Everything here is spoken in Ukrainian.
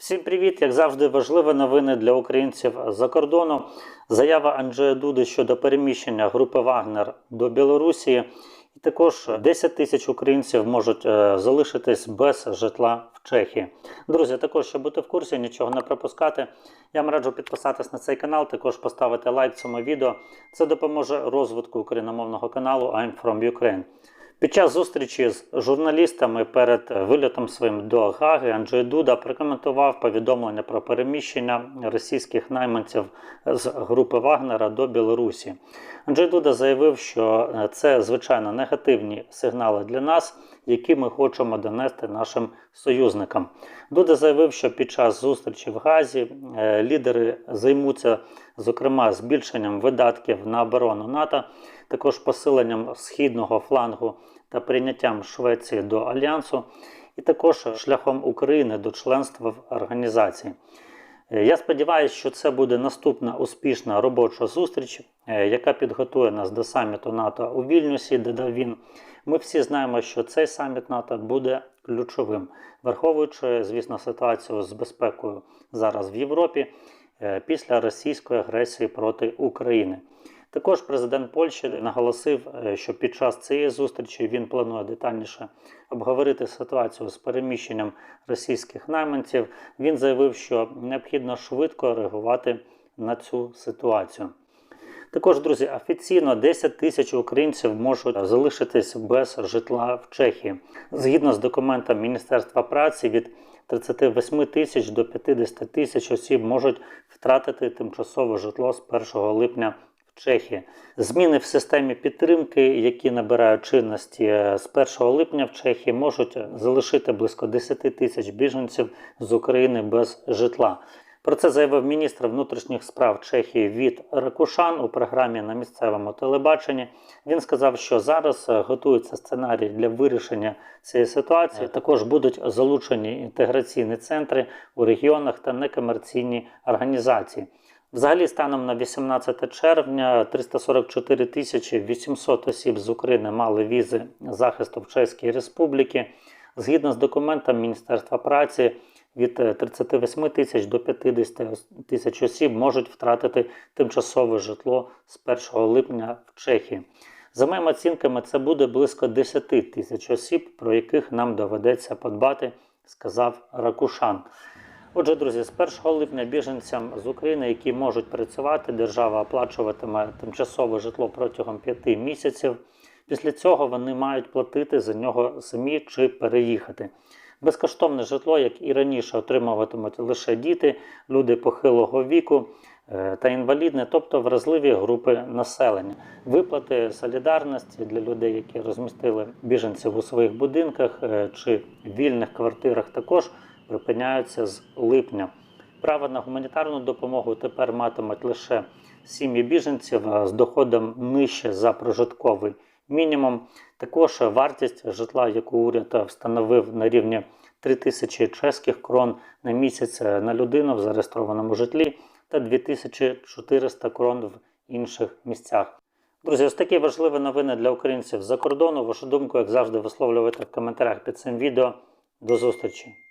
Всім привіт! Як завжди, важливі новини для українців за кордону. Заява Анджея Дуди щодо переміщення групи Вагнер до Білорусі. І також 10 тисяч українців можуть е, залишитись без житла в Чехії. Друзі, також щоб бути в курсі, нічого не пропускати. Я вам раджу підписатись на цей канал, також поставити лайк цьому відео. Це допоможе розвитку україномовного каналу I'm from Ukraine. Під час зустрічі з журналістами перед вильотом своїм до Гаги Анджей Дуда прокоментував повідомлення про переміщення російських найманців з групи Вагнера до Білорусі. Анджей Дуда заявив, що це звичайно негативні сигнали для нас, які ми хочемо донести нашим союзникам. Дуда заявив, що під час зустрічі в Газі е, лідери займуться, зокрема, збільшенням видатків на оборону НАТО, також посиленням східного флангу та прийняттям Швеції до альянсу, і також шляхом України до членства в організації. Е, Я сподіваюся, що це буде наступна успішна робоча зустріч, е, яка підготує нас до саміту НАТО у Вільнюсі, додав він. Ми всі знаємо, що цей саміт НАТО буде ключовим, враховуючи, звісно, ситуацію з безпекою зараз в Європі е, після російської агресії проти України. Також президент Польщі наголосив, е, що під час цієї зустрічі він планує детальніше обговорити ситуацію з переміщенням російських найманців. Він заявив, що необхідно швидко реагувати на цю ситуацію. Також, друзі, офіційно 10 тисяч українців можуть залишитись без житла в Чехії. Згідно з документом Міністерства праці, від 38 тисяч до 50 тисяч осіб можуть втратити тимчасове житло з 1 липня Чехії. Зміни в системі підтримки, які набирають чинності е, з 1 липня в Чехії, можуть залишити близько 10 тисяч біженців з України без житла. Про це заявив міністр внутрішніх справ Чехії Віт Ракушан у програмі на місцевому телебаченні. Він сказав, що зараз е, готується сценарій для вирішення цієї ситуації. Також будуть залучені інтеграційні центри у регіонах та некомерційні організації. Взагалі, станом на 18 червня 344 тисячі 800 осіб з України мали візи захисту в Чеській Республіці. Згідно з документом Міністерства праці, від 38 тисяч до 50 тисяч осіб можуть втратити тимчасове житло з 1 липня в Чехії. За моїми оцінками, це буде близько 10 тисяч осіб, про яких нам доведеться подбати, сказав Ракушан. Отже, друзі, з 1 липня біженцям з України, які можуть працювати, держава оплачуватиме тимчасове житло протягом 5 місяців. Після цього вони мають платити за нього самі чи переїхати. Безкоштовне житло, як і раніше, отримуватимуть лише діти, люди похилого віку е, та інвалідне, тобто вразливі групи населення. Виплати солідарності для людей, які розмістили біженців у своїх будинках е, чи вільних квартирах, також припиняються з липня. Право на гуманітарну допомогу тепер матимуть лише сім'ї біженців з доходом нижче за прожитковий мінімум. Також вартість житла, яку уряд встановив на рівні 3 тисячі чеських крон на місяць на людину в зареєстрованому житлі та 2400 крон в інших місцях. Друзі, ось такі важливі новини для українців за кордону. Вашу думку, як завжди, висловлювайте в коментарях під цим відео. До зустрічі!